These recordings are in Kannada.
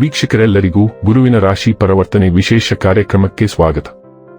ವೀಕ್ಷಕರೆಲ್ಲರಿಗೂ ಗುರುವಿನ ರಾಶಿ ಪರಿವರ್ತನೆ ವಿಶೇಷ ಕಾರ್ಯಕ್ರಮಕ್ಕೆ ಸ್ವಾಗತ.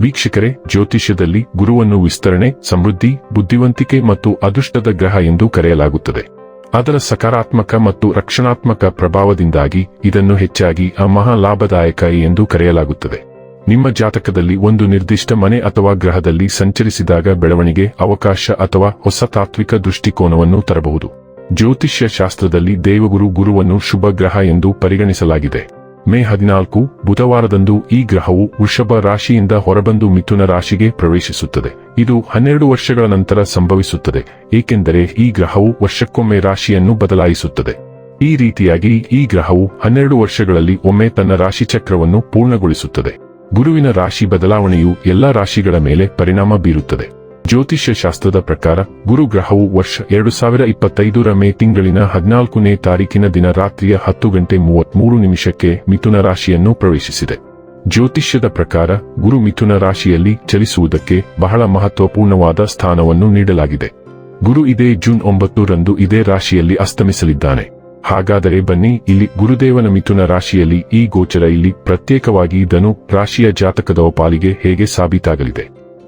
ವೀಕ್ಷಕರೇ, ಜ್ಯೋತಿಷ್ಯದಲ್ಲಿ ಗುರುವನ್ನು ವಿಸ್ತರಣೆ, ಸಮೃದ್ಧಿ, ಬುದ್ಧಿವಂತಿಕೆ ಮತ್ತು ಅದೃಷ್ಟದ ಗ್ರಹ ಎಂದು ಕರೆಯಲಾಗುತ್ತದೆ. ಅದರ ಸಕಾರಾತ್ಮಕ ಮತ್ತು ರಕ್ಷಣಾತ್ಮಕ ಪ್ರಭಾವದಿಂದಾಗಿ ಇದನ್ನು ಹೆಚ್ಚಾಗಿ ಅಮಹಾ ಲಾಭದಾಯಕ ಎಂದು ಕರೆಯಲಾಗುತ್ತದೆ. ನಿಮ್ಮ ಜಾತಕದಲ್ಲಿ ಒಂದು ನಿರ್ದಿಷ್ಟ ಮನೆ ಅಥವಾ ಗ್ರಹದಲ್ಲಿ ಸಂಚರಿಸಿದಾಗ ಬೆಳವಣಿಗೆ, ಅವಕಾಶ ಅಥವಾ ಹೊಸ ತಾತ್ವಿಕ ದೃಷ್ಟಿಕೋನವನ್ನು ತರಬಹುದು. ಜ್ಯೋತಿಷ್ಯ ಶಾಸ್ತ್ರದಲ್ಲಿ ದೇವಗುರು ಗುರುವನ್ನು ಶುಭ ಗ್ರಹ ಎಂದು ಪರಿಗಣಿಸಲಾಗಿದೆ. ಮೇ ಹದಿನಾಲ್ಕು, ಬುಧವಾರದಂದು ಈ ಗ್ರಹವು ವೃಷಭ ರಾಶಿಯಿಂದ ಹೊರಬಂದು ಮಿಥುನ ರಾಶಿಗೆ ಪ್ರವೇಶಿಸುತ್ತದೆ. ಇದು ಹನ್ನೆರಡು ವರ್ಷಗಳ ನಂತರ ಸಂಭವಿಸುತ್ತದೆ, ಏಕೆಂದರೆ ಈ ಗ್ರಹವು ವರ್ಷಕ್ಕೊಮ್ಮೆ ರಾಶಿಯನ್ನು ಬದಲಾಯಿಸುತ್ತದೆ. ಈ ರೀತಿಯಾಗಿ ಈ ಗ್ರಹವು ಹನ್ನೆರಡು ವರ್ಷಗಳಲ್ಲಿ ಒಮ್ಮೆ ತನ್ನ ರಾಶಿಚಕ್ರವನ್ನು ಪೂರ್ಣಗೊಳಿಸುತ್ತದೆ. ಗುರುವಿನ ರಾಶಿ ಬದಲಾವಣೆಯು ಎಲ್ಲಾ ರಾಶಿಗಳ ಮೇಲೆ ಪರಿಣಾಮ ಬೀರುತ್ತದೆ. ಜ್ಯೋತಿಷ್ಯ ಶಾಸ್ತ್ರದ ಪ್ರಕಾರ ಗುರು ಗ್ರಹವು ವರ್ಷ ಎರಡು ಸಾವಿರ ಇಪ್ಪತ್ತೈದರ ಮೇ ತಿಂಗಳಿನ ಹದಿನಾಲ್ಕನೇ ತಾರೀಕಿನ ದಿನ ರಾತ್ರಿಯ ಹತ್ತು ಗಂಟೆ ಮೂವತ್ಮೂರು ನಿಮಿಷಕ್ಕೆ ಮಿಥುನ ರಾಶಿಯನ್ನು ಪ್ರವೇಶಿಸಿದೆ. ಜ್ಯೋತಿಷ್ಯದ ಪ್ರಕಾರ, ಗುರು ಮಿಥುನ ರಾಶಿಯಲ್ಲಿ ಚಲಿಸುವುದಕ್ಕೆ ಬಹಳ ಮಹತ್ವಪೂರ್ಣವಾದ ಸ್ಥಾನವನ್ನು ನೀಡಲಾಗಿದೆ. ಗುರು ಇದೇ ಜೂನ್ ಒಂಬತ್ತು ರಂದು ಇದೇ ರಾಶಿಯಲ್ಲಿ ಅಸ್ತಮಿಸಲಿದ್ದಾನೆ. ಹಾಗಾದರೆ ಬನ್ನಿ, ಇಲ್ಲಿ ಗುರುದೇವನ ಮಿಥುನ ರಾಶಿಯಲ್ಲಿ ಈ ಗೋಚರ ಇಲ್ಲಿ ಪ್ರತ್ಯೇಕವಾಗಿ ಧನು ರಾಶಿಯ ಜಾತಕದ ಪಾಲಿಗೆ ಹೇಗೆ ಸಾಬೀತಾಗಲಿದೆ?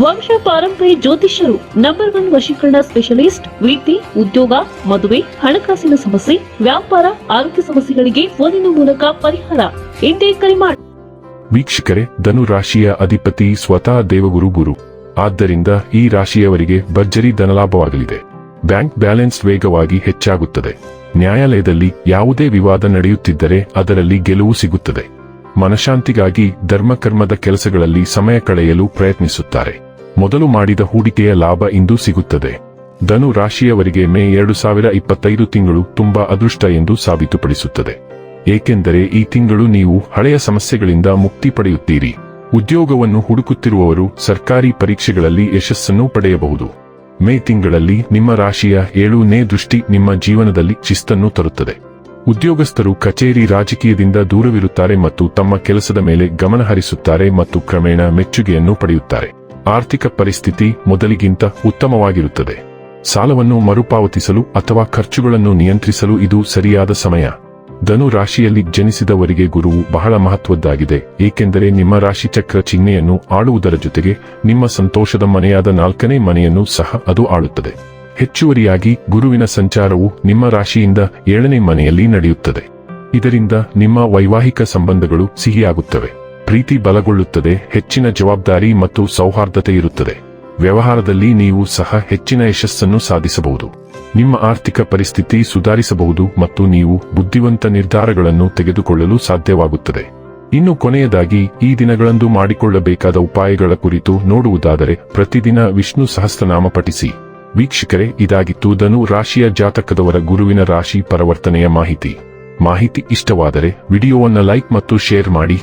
ವಂಶ ಪಾರಂಪರ್ಯ ಜ್ಯೋತಿಷ್ಯರು ನಂಬರ್ ಒನ್ ವಶೀಕರಣ ಸ್ಪೆಷಲಿಸ್ಟ್ ವೃತ್ತಿ ಉದ್ಯೋಗ, ಮದುವೆ, ಹಣಕಾಸಿನ ಸಮಸ್ಯೆ, ವ್ಯಾಪಾರ, ಆರೋಗ್ಯ ಸಮಸ್ಯೆಗಳಿಗೆ ಫೋನಿನ ಮೂಲಕ ಪರಿಹಾರ. ಎಂದೇ ಕರೆ ಮಾಡಿ ವೀಕ್ಷಕರೇ, ಧನು ರಾಶಿಯ ಅಧಿಪತಿ ಸ್ವತಃ ದೇವಗುರು ಗುರು. ಆದ್ದರಿಂದ ಈ ರಾಶಿಯವರಿಗೆ ಭರ್ಜರಿ ಧನಲಾಭವಾಗಲಿದೆ. ಬ್ಯಾಂಕ್ ಬ್ಯಾಲೆನ್ಸ್ ವೇಗವಾಗಿ ಹೆಚ್ಚಾಗುತ್ತದೆ. ನ್ಯಾಯಾಲಯದಲ್ಲಿ ಯಾವುದೇ ವಿವಾದ ನಡೆಯುತ್ತಿದ್ದರೆ ಅದರಲ್ಲಿ ಗೆಲುವು ಸಿಗುತ್ತದೆ. ಮನಶಾಂತಿಗಾಗಿ ಧರ್ಮಕರ್ಮದ ಕೆಲಸಗಳಲ್ಲಿ ಸಮಯ ಕಳೆಯಲು ಪ್ರಯತ್ನಿಸುತ್ತಾರೆ. ಮೊದಲು ಮಾಡಿದ ಹೂಡಿಕೆಯ ಲಾಭ ಇಂದು ಸಿಗುತ್ತದೆ. ಧನು ರಾಶಿಯವರಿಗೆ ಮೇ ಎರಡು ಸಾವಿರ ಇಪ್ಪತ್ತೈದು ತಿಂಗಳು ತುಂಬಾ ಅದೃಷ್ಟ ಎಂದು ಸಾಬೀತುಪಡಿಸುತ್ತದೆ. ಏಕೆಂದರೆ ಈ ತಿಂಗಳು ನೀವು ಹಳೆಯ ಸಮಸ್ಯೆಗಳಿಂದ ಮುಕ್ತಿ ಪಡೆಯುತ್ತೀರಿ. ಉದ್ಯೋಗವನ್ನು ಹುಡುಕುತ್ತಿರುವವರು ಸರ್ಕಾರಿ ಪರೀಕ್ಷೆಗಳಲ್ಲಿ ಯಶಸ್ಸನ್ನು ಪಡೆಯಬಹುದು. ಮೇ ತಿಂಗಳಲ್ಲಿ ನಿಮ್ಮ ರಾಶಿಯ ಏಳನೇ ದೃಷ್ಟಿ ನಿಮ್ಮ ಜೀವನದಲ್ಲಿ ಶಿಸ್ತನ್ನು ತರುತ್ತದೆ. ಉದ್ಯೋಗಸ್ಥರು ಕಚೇರಿ ರಾಜಕೀಯದಿಂದ ದೂರವಿರುತ್ತಾರೆ ಮತ್ತು ತಮ್ಮ ಕೆಲಸದ ಮೇಲೆ ಗಮನ ಹರಿಸುತ್ತಾರೆ ಮತ್ತು ಕ್ರಮೇಣ ಮೆಚ್ಚುಗೆಯನ್ನು ಪಡೆಯುತ್ತಾರೆ. ಆರ್ಥಿಕ ಪರಿಸ್ಥಿತಿ ಮೊದಲಿಗಿಂತ ಉತ್ತಮವಾಗಿರುತ್ತದೆ. ಸಾಲವನ್ನು ಮರುಪಾವತಿಸಲು ಅಥವಾ ಖರ್ಚುಗಳನ್ನು ನಿಯಂತ್ರಿಸಲು ಇದು ಸರಿಯಾದ ಸಮಯ. ಧನು ರಾಶಿಯಲ್ಲಿ ಜನಿಸಿದವರಿಗೆ ಗುರುವು ಬಹಳ ಮಹತ್ವದ್ದಾಗಿದೆ, ಏಕೆಂದರೆ ನಿಮ್ಮ ರಾಶಿಚಕ್ರ ಚಿಹ್ನೆಯನ್ನು ಆಳುವುದರ ಜೊತೆಗೆ ನಿಮ್ಮ ಸಂತೋಷದ ಮನೆಯಾದ ನಾಲ್ಕನೇ ಮನೆಯನ್ನು ಸಹ ಅದು ಆಳುತ್ತದೆ. ಹೆಚ್ಚುವರಿಯಾಗಿ ಗುರುವಿನ ಸಂಚಾರವು ನಿಮ್ಮ ರಾಶಿಯಿಂದ ಏಳನೇ ಮನೆಯಲ್ಲಿ ನಡೆಯುತ್ತದೆ. ಇದರಿಂದ ನಿಮ್ಮ ವೈವಾಹಿಕ ಸಂಬಂಧಗಳು ಸಿಹಿಯಾಗುತ್ತವೆ. ಪ್ರೀತಿ ಬಲಗೊಳ್ಳುತ್ತದೆ, ಹೆಚ್ಚಿನ ಜವಾಬ್ದಾರಿ ಮತ್ತು ಸೌಹಾರ್ದತೆ ಇರುತ್ತದೆ. ವ್ಯವಹಾರದಲ್ಲಿ ನೀವು ಸಹ ಹೆಚ್ಚಿನ ಯಶಸ್ಸನ್ನು ಸಾಧಿಸಬಹುದು. ನಿಮ್ಮ ಆರ್ಥಿಕ ಪರಿಸ್ಥಿತಿ ಸುಧಾರಿಸಬಹುದು ಮತ್ತು ನೀವು ಬುದ್ಧಿವಂತ ನಿರ್ಧಾರಗಳನ್ನು ತೆಗೆದುಕೊಳ್ಳಲು ಸಾಧ್ಯವಾಗುತ್ತದೆ. ಇನ್ನು ಕೊನೆಯದಾಗಿ, ಈ ದಿನಗಳಂದು ಮಾಡಿಕೊಳ್ಳಬೇಕಾದ ಉಪಾಯಗಳ ಕುರಿತು ನೋಡುವುದಾದರೆ, ಪ್ರತಿದಿನ ವಿಷ್ಣು ಸಹಸ್ರನಾಮ ಪಠಿಸಿ. ವೀಕ್ಷಕರೇ, ಇದಾಗಿತ್ತು ಧನು ರಾಶಿಯ ಜಾತಕದವರ ಗುರುವಿನ ರಾಶಿ ಪರಿವರ್ತನೆಯ ಮಾಹಿತಿ. ಮಾಹಿತಿ ಇಷ್ಟವಾದರೆ, ವಿಡಿಯೋವನ್ನು ಲೈಕ್ ಮತ್ತು ಶೇರ್ ಮಾಡಿ.